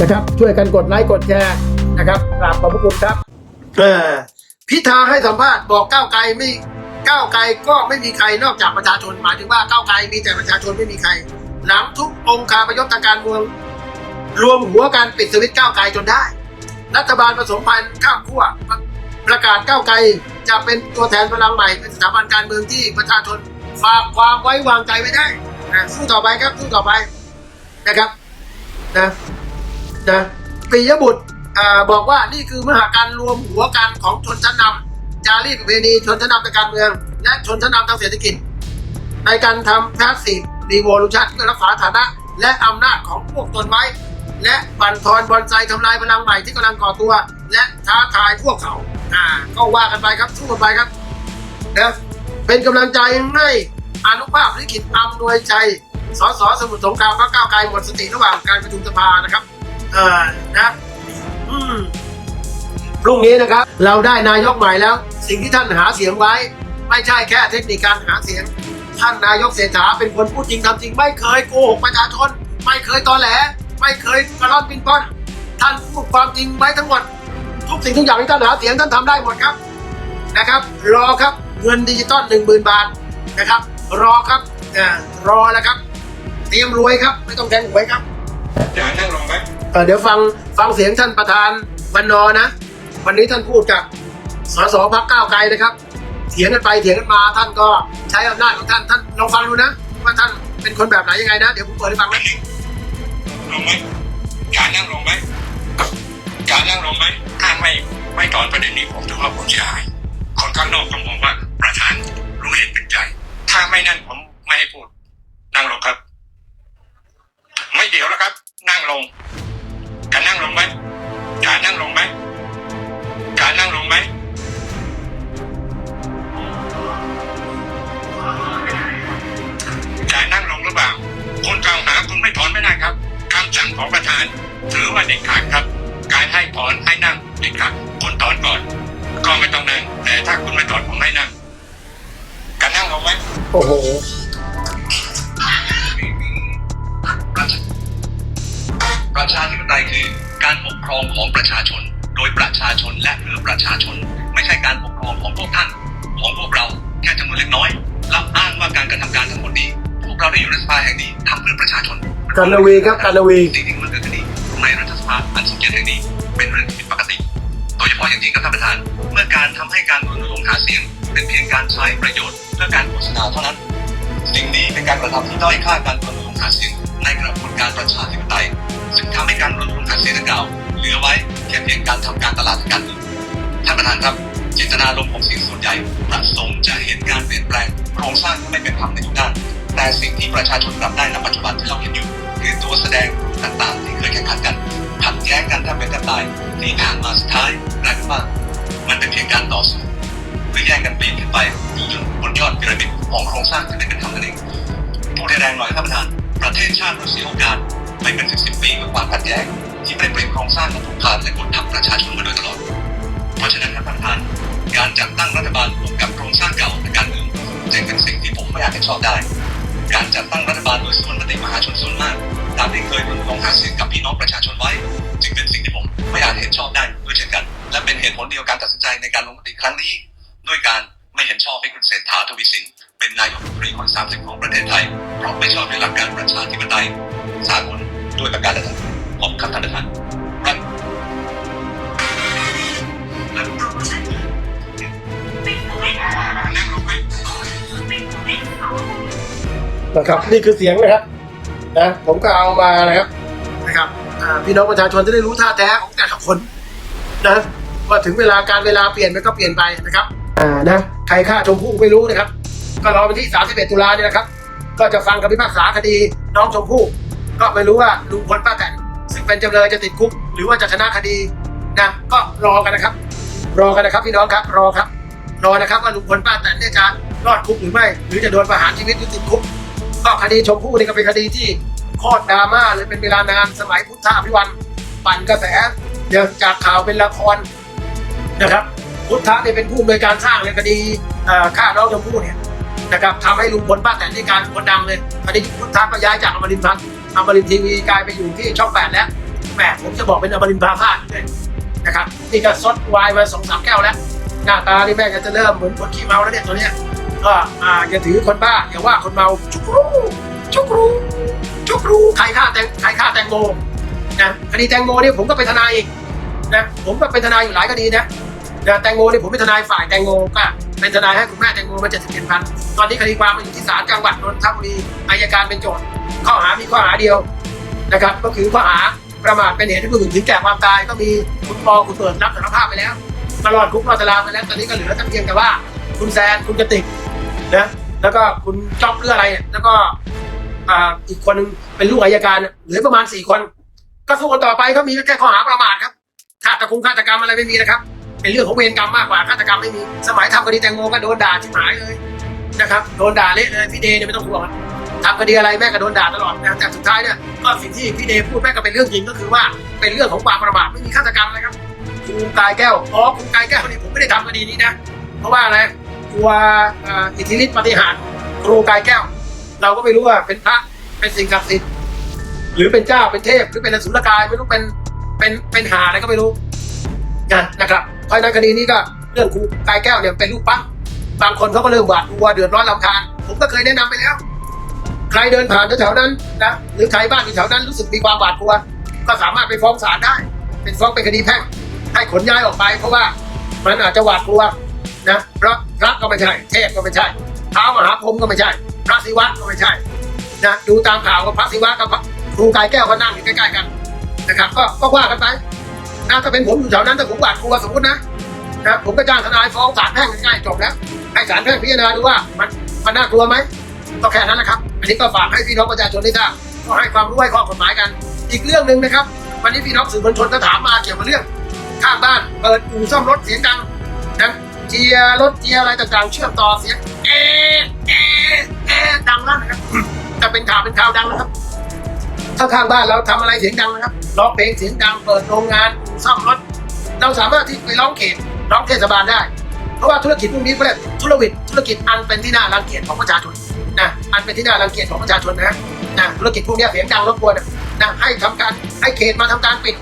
นะครับ ช่วยกันกดไลค์กดแชร์นะครับกราบขอบพระคุณครับเออพิธาให้สัมภาษณ์บอกก้าวไกลไม่ก้าวไกลก็ไม่มีใครนอกจากประชาชนหมายถึงว่าก้าวไกลมีแต่ประชาชนไม่มีใครหลังทุกองค์คาพยพทางการเมืองรวมหัวการปิดสวิตก้าวไกลจนได้ รัฐบาลผสมพันธ์ข้ามขั้วประกาศก้าวไกลจะเป็นตัวแทนพลังใหม่เป็นสถาบันการเมืองที่ประชาชนฝากความไว้วางใจไว้ได้นะสู้ต่อไปครับสู้ต่อไปนะครับนะ นะปิยบุตรบอกว่านี่คือมหาการรวมหัวกันของชนชั้นนำจารีตประเพณีชนชั้นนำทางการเมือง และชนชั้นนำทางเศรษฐกิจ ในการทำแพสซีฟรีโวลูชันเพื่อรักษาฐานะ และอำนาจของพวกตนไว้ และบั่นทอนบอลไซทำลายพลังใหม่ที่กำลังก่อตัว และท้าทายพวกเขาอ่าก็ว่ากันไปครับสู้กันไปครับนะเป็นกำลังใจให้อนุภาพลิขิตอำนวยชัยสสสมุทรสงครามพรรคก้าวไกลหมดสติระหว่างการประชุมสภานะครับ เออนะอืมพรุ่งนี้นะครับ เราได้นายกใหม่แล้ว สิ่งที่ท่านหาเสียงไว้ ไม่ใช่แค่เทคนิคการหาเสียง ท่านนายกเศรษฐาเป็นคนพูดจริงทำจริง ไม่เคยโกหกประชาชน ไม่เคยตอแหล ไม่เคยกระล่อนปินป้อนท่านพูดความจริงไว้ทั้งหมดทุกสิ่งทุกอย่างที่ท่านหาเสียงท่านทำได้หมดครับนะครับ รอครับเงินดิจิตอลหนึ่งหมื่นบาทนะครับ รอครับอ่ารอแล้วครับ เตรียมรวยครับ ไม่ต้องแทงหวยครับจะนั่งลงไหม เอ่อเดี๋ยวฟังฟังเสียงท่านประธานวันนอนะ วันนี้ท่านพูดกับสสพักก้าวไกลนะครับ เถียงกันไปเถียงกันมาท่านก็ใช้อำนาจของท่านท่านลองฟังดูนะว่าท่านเป็นคนแบบไหนยังไงนะ เดี๋ยวผมเปิดให้ฟังนะลงไหมจะนั่งลงไหมจะนั่งลงไหมถ้าไม่ไม่ตอบประเด็นนี้ผมถือว่าผมเสียหายคนข้างนอกต้องมองว่าประธานรู้เห็นเป็นใจ ถ้าไม่นั่นผมไม่ให้พูด นั่งลงครับ ไม่เดี๋ยวแล้วครับ นั่งลง ถ้าคุณไม่ถอนผมให้นั่งการนั่งลงไหมโอ้โหประชาธิปไตยคือการปกครองของประชาชน โดยประชาชนและเพื่อประชาชน ไม่ใช่การปกครองของพวกท่านของพวกเราแค่จำนวนเล็กน้อยรับอ้างว่าการกระทำการทั้งหมดนี้พวกเราได้อยู่ในสภาแห่งนี้ทำเพื่อประชาชนกันวีครับกันวีสิ่งที่มันเกิดขึ้นนี้ในรัฐสภาอันทรงเกียรติแห่งนี้เป็นเรื่องที่ผิดปกติโด ยเฉพาะอย่างยิ่งครับท่านประธาน เมื่อการทำให้การรณรงค์หาเสียง เป็นเพียงการใช้ประโยชน์ เพื่อการโฆษณาเท่านั้น สิ่งนี้เป็นการกระทำที่ด้อยค่าการรณรงค์หาเสียงในกระบวนการประชาธิปไตย ซึ่งทำให้การรณรงค์หาเสียงดังกล่าวเหลือไว้แค่เพียงการทำการตลาดการเองท่านประธานครับเจตนารมของสียงส่วนใหญ่ประสงค์จะเห็นการเปลี่ยนแปลงโครงสร้างที่ไม่เป็นธรรมในทุกด้าน แต่สิ่งที่ประชาชนรับได้ณปัจจุบันที่เราเห็นอยู่ คือตัวแสดงต่างๆ ที่เคยแข่งขันกัน ขัดแย้งกันแทบเป็นแทบตายที่ผ่านมาสุดท้ายกลายเป็นว่ามันเป็นเพียงการต่อสู้เพื่อแย่งกันปีนขึ้นไปอยู่บนยอดพีระมิดของโครงสร้างที่เป็นธรรมนั่นเองพูดแรงหน่อยครับท่านประธาน ประเทศชาติเราเสียโอกาสไปเป็นสิบสิบปีกับความขัดแย้งที่ไม่ได้เปลี่ยนโครงสร้างของผูกขาดและกดทับประชาชนมาโดยตลอด เพราะฉะนั้นครับท่านประธาน การจัดตั้งรัฐบาลร่วมกับโครงสร้างเก่าทางการเมืองจึงเป็นสิ่งที่ผมไม่อาจเห็นชอบได้ การจัดตั้งรัฐบาลโดยสมนติมหาชนส่วนมาก ตุผลเดียวการตัดสินใจในการลงมติครั้งนี้ ด้วยการไม่เห็นชอบให้คุณเศรษฐาทวีสิน เป็นนายกรัฐมนตรีคน30 ของประเทศไทย เพราะไม่ชอบในหลักการประชาธิปไตยสากลด้วยประการใดๆผมคำท่านประธานรับนั่งลงไหมนะครับนี่คือเสียงนะครับนะผมก็เอามานะครับนะครับพี่น้องประชาชนจะได้รู้ท่าแท้ของแต่ละคนนะ ว่าถึงเวลาการเวลาเปลี่ยนมันก็เปลี่ยนไปนะครับอ่านะใครฆ่าชมพู่ไม่รู้นะครับ ก็รอวันที่ 31 ตุลาเนี่ยนะครับ ก็จะฟังคำพิพากษาคดีน้องชมพู่ก็ไม่รู้ว่าลุงพลป้าแตนซึ่งเป็นจำเลยจะติดคุก หรือว่าจะชนะคดีนะก็รอกันนะครับ รอกันนะครับพี่น้องครับรอครับ รอนะครับว่าลุงพลป้าแตนเนี่ยจะรอดคุกหรือไม่ หรือจะโดนประหารชีวิตหรือติดคุก ก็คดีชมพู่นี่ก็เป็นคดีที่โคตรดราม่าเลยเป็นเวลานานสมัยพุทธาภิวันปั่นกระแสเดี๋ยวจากข่าวเป็นละคร นะครับ พุทธะเนี่ยเป็นผู้อำนวยการสร้างเลยคดีฆ่าน้องชมพู่เนี่ยนะครับทำให้ลุงพลป้าแตนที่การคนดังเลยคดีพุทธะก็ย้ายจากอมรินทร์พัฒน์อมรินทร์ทีวีกลายไปอยู่ที่ช่องแปดแล้วแหมผมจะบอกเป็นอมรินทร์พาพาดเลยนะครับนี่ก็ซดวน์มาสองสามแก้วแล้ว หน้าตานี่แม่ก็จะเริ่มเหมือนคนขี้เมาแล้วเนี่ยตัวเนี้ยก็อ่าอย่าถือคนบ้าอย่าว่าคนเมาจุกรูจุกรูจุกรูใครฆ่าแตงใครฆ่าแตงโมนะคดีแตงโมเนี่ยผมก็เป็นทนายอีกนะผมก็เป็นทนายอยู่หลายคดีนะ แตงโมนี่ผมเป็นทนายฝ่ายแตงโมก็เป็นทนายให้คุณแม่แตงโมมาเจ็ดสิบเจ็ดพันตอนนี้คดีความมันอยู่ที่ศาลจังหวัดนนทบุรีอายการเป็นโจทย์ข้อหามีข้อหาเดียวนะครับ ก็คือข้อหาประมาทเป็นเหตุให้ผู้อื่นถึงแก่ความตายก็มีคุณปอคุณเปิดรับสารภาพไปแล้วตลอดคุกรอดตารางไปแล้วตอนนี้ก็เหลือแต่เพียงแต่ว่า คุณแซนคุณกติกนะแล้วก็คุณจ๊อบเรื่องอะไรเนี่ยแล้วก็อีกคนนึงเป็นลูกอัยการเหลือประมาณสี่คน ก็สู้กันต่อไปก็มีแค่ข้อหาประมาทครับฆาดตกรรมฆาตกรรมอะไรไม่มีนะครับ เป็นเรื่องของเวรกรรมมากกว่าฆาตกรรมไม่มี สมัยทำคดีแตงโมก็โดนด่าชิบหายเลยนะครับโดนด่าเละเลยพี่เดย์เนี่ยไม่ต้องห่วงทำคดีอะไรแม่ก็โดนด่าตลอดนะแต่สุดท้ายเนี่ยก็สิ่งที่พี่เดย์พูดแม่ก็เป็นเรื่องจริงก็คือว่าเป็นเรื่องของความประมาทไม่มีฆาตกรรมอะไรครับครูกายแก้วอ๋อครูกายแก้วนี่ผมไม่ได้ทำคดีนี้นะเพราะว่าอะไรกลัวอิทธิฤทธิปฏิหารครูกายแก้ว เราก็ไม่รู้ว่าเป็นพระเป็นสิ่งศักดิ์สิทธิ์หรือเป็นเจ้าเป็นเทพหรือเป็นอสุรกายไม่รู้เป็นเป็นเป็นหาอะไรก็ไม่รู้ นะนะครับ เพราะฉะนั้นคดีนี้ก็เรื่องครูกายแก้วเนี่ยเป็นลูกปั้งบางคนเขาก็เริ่มหวาดกลัวเดือดร้อนลำคาญผมก็เคยแนะนำไปแล้ว ใครเดินผ่านแถวๆนั้นนะหรือใครบ้านอยู่แถวนั้นรู้สึกมีความหวาดกลัว ก็สามารถไปฟ้องศาลได้ เป็นฟ้องเป็นคดีแพ่งให้ขนย้ายออกไป เพราะว่ามันอาจจะหวาดกลัวนะพระพระก็ไม่ใช่ เทพก็ไม่ใช่ท้ามหาพรหมก็ไม่ใช่ พระศิวะก็ไม่ใช่นะดูตามข่าวว่าพระศิวะกับครูกายแก้วก็นั่งอยู่ใกล้ๆกันนะครับ ก็ก็ว่ากันไป นะถ้าเป็นผมอยู่แถวนั้นถ้าผมหวาดกลัวสมมตินะนะผมก็จ้างทนายฟ้องศาลแพ่งง่ายๆจบแล้วให้ศาลแพ่งพิจารณาดูว่ามันมันน่ากลัวไหมก็แค่นั้นแหละครับ อันนี้ก็ฝากให้พี่น้องประชาชนได้ทราบก็ให้ความรู้ให้ข้อกฎหมายกัน อีกเรื่องหนึ่งนะครับ วันนี้พี่น้องสื่อมวลชนก็ถามมาเกี่ยวกับเรื่องข้างบ้านเปิดอู่ซ่อมรถเสียงดังนะเจียร์รถเจียร์อะไรต่างๆ เชื่อมต่อเสียงเอ๊ะเอ๊ะเอ๊ะดังลั่นนะครับจะเป็นข่าวเป็นข่าวดังนะครับ ถ้าข้างบ้านเราทำอะไรเสียงดังนะครับร้องเพลงเสียงดังเปิดโรงงานซ่อมรถ เราสามารถที่ไปร้องเขตร้องเทศบาลได้ เพราะว่าธุรกิจพวกนี้เขาเรียกธุรกิจธุรกิจอันเป็นที่น่ารังเกียจของประชาชนนะอันเป็นที่น่ารังเกียจของประชาชนนะนะธุรกิจพวกนี้เสียงดังรบกวนนะให้ทำการให้เขตมาทำการปิด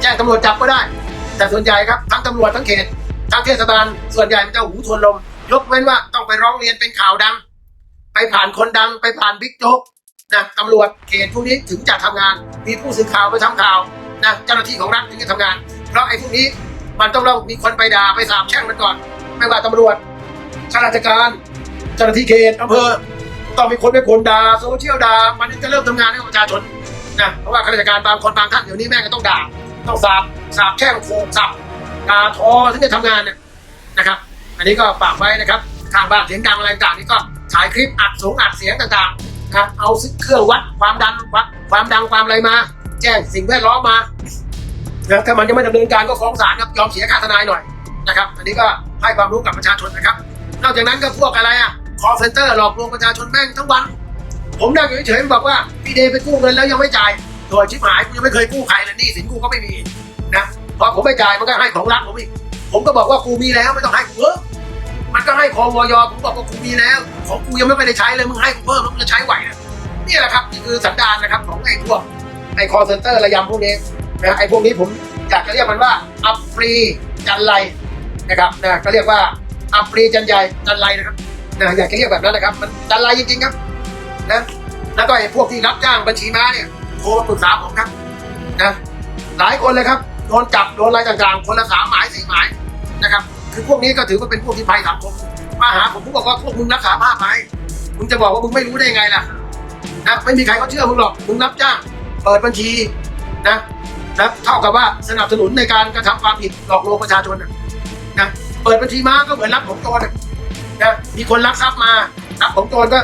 แจ้งตำรวจจับก็ได้ แต่ส่วนใหญ่ครับทั้งตำรวจทั้งเขตทั้งเทศบาลส่วนใหญ่มันจะหูทวนลม ยกเว้นว่าต้องไปร้องเรียนเป็นข่าวดัง ไปผ่านคนดังไปผ่านบิ๊กโจ๊ก นะตำรวจเขตพวกนี้ถึงจะทำงาน มีผู้สื่อข่าวไปทำข่าวนะเจ้าหน้าที่ของรัฐถึงจะทำงาน เพราะไอ้พวกนี้มันต้องเรามีคนไปด่าไปสาบแช่งมันก่อน ไม่ว่าตำรวจข้าราชการ เจ้าหน้าที่เขตอำเภอต้องมีคนไปคนด่าโซเชียลด่ามันถึงจะเริ่มทำงานให้ประชาชนนะเพราะว่าข้าราชการบางคนบางท่านเดี๋ยวนี้แม่งก็ต้องด่าต้องสาบสาบแช่งโขกสับด่าทอถึงจะทำงานเนี่ยนะครับ อันนี้ก็ฝากไว้นะครับทางบ้านเสียงดังอะไรต่างนี่ก็ถ่ายคลิปอัดสูงอัดเสียงต่างๆ ครับเอาเครื่องวัดความดันวัดความดังความอะไรมา แจ้งสิ่งแวดล้อมมานะถ้ามันยังไม่ดำเนินการก็ฟ้องศาลครับยอมเสียค่าทนายหน่อยนะครับ อันนี้ก็ให้ความรู้กับประชาชนนะครับ นอกจากนั้นก็พวกอะไรอะคอเซ็นเตอร์หลอกลวงประชาชนแม่งทั้งวัน ผมนั่งเฉยๆบอกว่าพี่เดย์ไปกู้เงินแล้วยังไม่จ่ายโดยชิบหายกูยังไม่เคยกู้ใครเลยนี่สินกูก็ไม่มีนะพอผมไม่จ่ายมันก็ให้ของรัฐผมอีกผมก็บอกว่ากูมีแล้วไม่ต้องให้กูเพิ่ม มันก็ให้คอวอยผมบอกว่ากูมีแล้ว ของกูยังไม่ไปได้ใช้เลยมึงให้กูเพิ่มแล้วมึงจะใช้ไหวเนี่แหละครับนี่คือสันดานนะครับของไอ้พวกไอ้คอเซนเตอร์ระยำพวกนี้นะไอ้พวกนี้ผมอยากจะเรียกมันว่าอัปฟรีจันไรนะครับนะก็เรียกว่าอัปฟรีจันใหญ่จันไรนะครับนะอยากจะเรียกแบบนั้นนะครับ มันจันไรจริงๆครับนะแล้วก็ไอ้พวกที่รับจ้างบัญชีม้าเนี่ยโทรมาปรึกษาผมครับนะหลายคนเลยครับโดนจับโดนอะไรต่างๆ คนละสามหมายสี่หมายนะครับ คือพวกนี้ก็ถือว่าเป็นพวกที่ภัยสังคมมาหาผมผมบอกว่าพวกมึงรักษาภาพไหมมึงจะบอกว่ามึงไม่รู้ได้ไงล่ะนะไม่มีใครเขาเชื่อมึงหรอกมึงรับจ้างเปิดบัญชีนะนะเท่ากับว่าสนับสนุนในการกระทำความผิดหลอกลวงประชาชนนะนะเปิดบัญชีม้าก็เหมือนรับของโจรนะมีคนลักทรัพย์มารับของโจรก็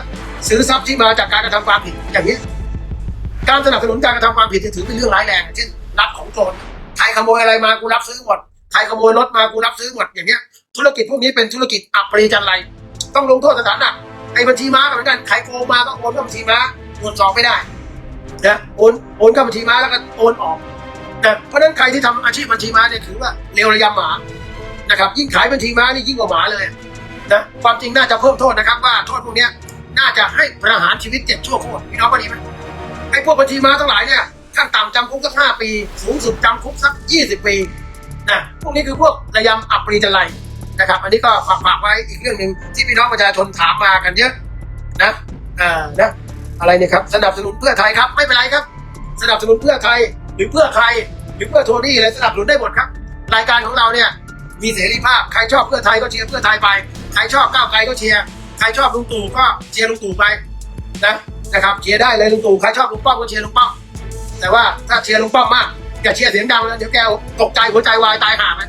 ซื้อทรัพย์ที่มาจากการกระทำความผิดอย่างนี้การสนับสนุนการกระทำความผิดจะถือเป็นเรื่องร้ายแรงเช่นรับของโจรใครขโมยอะไรมากูรับซื้อหมด รขโมยรถมากูรับซื้อหมดอย่างเงี้ย ธุรกิจพวกนี้เป็นธุรกิจอับปรีจันไร ต้องลงโทษสถานหนักไอ้บัญชีม้าก็เหมือนกันใครโกงมาก็โอนเข้าบัญชีม้าตรวจสอบไม่ได้นะโอนโอนเข้าบัญชีม้าแล้วก็โอนออกนะเพราะนั้นใครที่ทำอาชีพบัญชีม้าเนี่ยถือว่าเลวระยำหมานะครับ ยิ่งขายบัญชีม้านี่ยิ่งกว่าหมาเลยนะความจริงน่าจะเพิ่มโทษนะครับ ว่าโทษพวกนี้น่าจะให้ประหารชีวิตเจ็ดชั่วโคตรพี่น้องก็ดีไหมไอ้พวกบัญชีม้าทั้งหลายเนี่ยขั้นต่ำจำคุกสักห้าปี สูงสุดจำคุกสักยี่สิบปี นะพวกนี้คือพวกระยำอัปรีจันไรนะครับ อันนี้ก็ฝากฝากไว้อีกเรื่องหนึ่งที่พี่น้องประชาชนถามมากันเยอะนะอ่านะอะไรเนี่ยครับสนับสนุนเพื่อไทยครับไม่เป็นไรครับ สนับสนุนเพื่อไทยหรือเพื่อใครหรือเพื่อโทนี่อะไรสนับสนุนได้หมดครับ รายการของเราเนี่ยมีเสรีภาพใครชอบเพื่อไทยก็เชียร์เพื่อไทยไปใครชอบก้าวไกลก็เชียร์ใครชอบลุงตู่ก็เชียร์ลุงตู่ไปนะนะครับเชียร์ได้เลยลุงตู่ใครชอบลุงป้อมก็เชียร์ลุงป้อมแต่ว่าถ้าเชียร์ลุงป้อมมาก อย่าเชียร์เสียงดังนะเดี๋ยวแกตกใจหัวใจวายตายห่ามัน